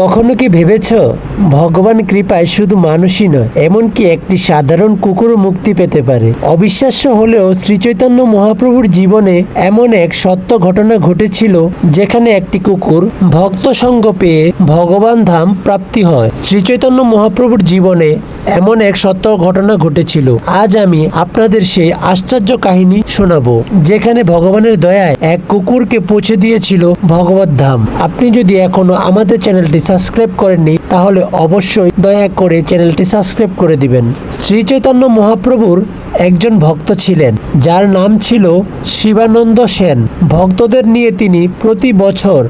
কখনো কি ভেবেছ? ভগবান কৃপায় শুধু মানুষই নয়, এমনকি একটি সাধারণ কুকুরও মুক্তি পেতে পারে। অবিশ্বাস্য হলেও শ্রীচৈতন্য মহাপ্রভুর জীবনে এমন এক সত্য ঘটনা ঘটেছিল, যেখানে একটি কুকুর ভক্ত সঙ্গ পেয়ে ভগবান ধাম প্রাপ্তি হয়। শ্রীচৈতন্য মহাপ্রভুর জীবনে এমন এক সত্য ঘটনা ঘটেছিল। আজ আমি আপনাদের সেই আশ্চর্য কাহিনী শোনাবো, যেখানে ভগবানের দয়ায় এক কুকুরকে পৌঁছে দিয়েছিল ভগবত ধাম। আপনি যদি এখনও আমাদের চ্যানেলটি সাবস্ক্রাইব করেননি, তাহলে অবশ্যই দয়া করে চ্যানেলটি সাবস্ক্রাইব করে দিবেন। শ্রী চৈতন্য মহাপ্রভুর একজন ভক্ত ছিলেন, যার নাম ছিল শিবানন্দ সেন। ভক্তদের নিয়ে তিনি প্রতি বছর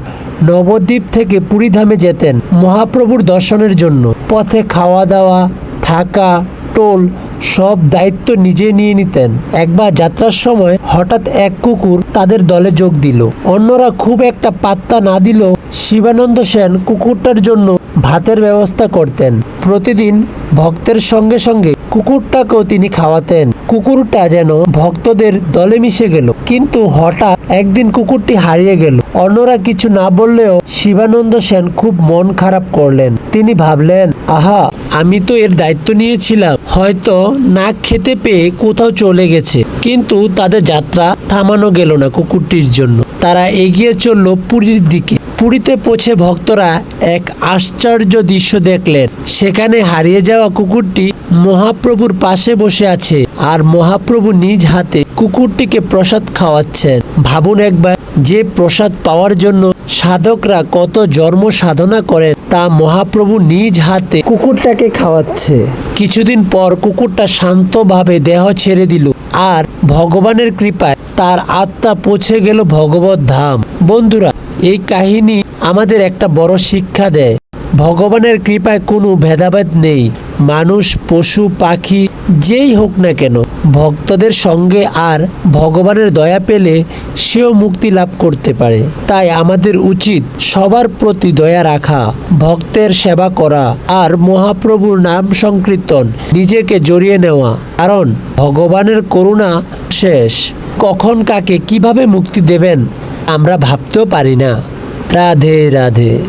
নবদ্বীপ থেকে পুরীধামে যেতেন মহাপ্রভুর দর্শনের জন্য। পথে খাওয়া দাওয়া থাকা, টোল সব দায়িত্ব নিজে নিয়ে নিতেন। একবার যাত্রার সময় হঠাৎ এক কুকুর তাদের দলে যোগ দিল। অন্যরা খুব একটা পাত্তা না দিলেও শিবানন্দ সেন কুকুরটার জন্য ভাতের ব্যবস্থা করতেন। প্রতিদিন ভক্তের সঙ্গে সঙ্গে কুকুরটাকেও তিনি খাওয়াতেন। কুকুরটা যেন ভক্তদের দলে মিশে গেল। কিন্তু হঠাৎ একদিন কুকুরটি হারিয়ে গেল। অন্যরা কিছু না বললেও শিবানন্দ সেন খুব মন খারাপ করলেন। তিনি ভাবলেন, আহা, আমি তো এর দায়িত্ব নিয়েছিলাম। হয়তো না খেতে পেয়ে কোথাও চলে গেছে। কিন্তু তাদের যাত্রা থামানো গেল না কুকুরটির জন্য। তারা এগিয়ে চলল পুরীর দিকে। পুরীতে পৌঁছে ভক্তরা এক আশ্চর্য দৃশ্য দেখলেন। সেখানে হারিয়ে যাওয়া কুকুরটি মহাপ্রভুর পাশে বসে আছে। আর মহাপ্রভু নিজ হাতে কুকুরটিকে প্রসাদ খাওয়াচ্ছেন। ভাবুন একবার, যে প্রসাদ পাওয়ার জন্য সাধকরা কত জন্ম সাধনা করেন, তা মহাপ্রভু নিজ হাতে কুকুরটাকে খাওয়াচ্ছে। কিছুদিন পর কুকুরটা শান্তভাবে দেহ ছেড়ে দিল আর ভগবানের কৃপায় তার আত্মা পৌঁছে গেল ভগবত ধাম। বন্ধুরা, এই কাহিনী আমাদের একটা বড় শিক্ষা দেয়। ভগবানের কৃপায় কোনো ভেদাভেদ নেই। মানুষ, পশু, পাখি, যেই হোক না কেন, ভক্তদের সঙ্গে আর ভগবানের দয়া পেলে সেও মুক্তি লাভ করতে পারে। তাই আমাদের উচিত সবার প্রতি দয়া রাখা, ভক্তের সেবা করা আর মহাপ্রভুর নাম সংকীর্তন নিজেকে জড়িয়ে নেওয়া। কারণ ভগবানের করুণা শেষ। কখন কাকে কীভাবে মুক্তি দেবেন আমরা ভাবতেও পারি না। রাধে রাধে।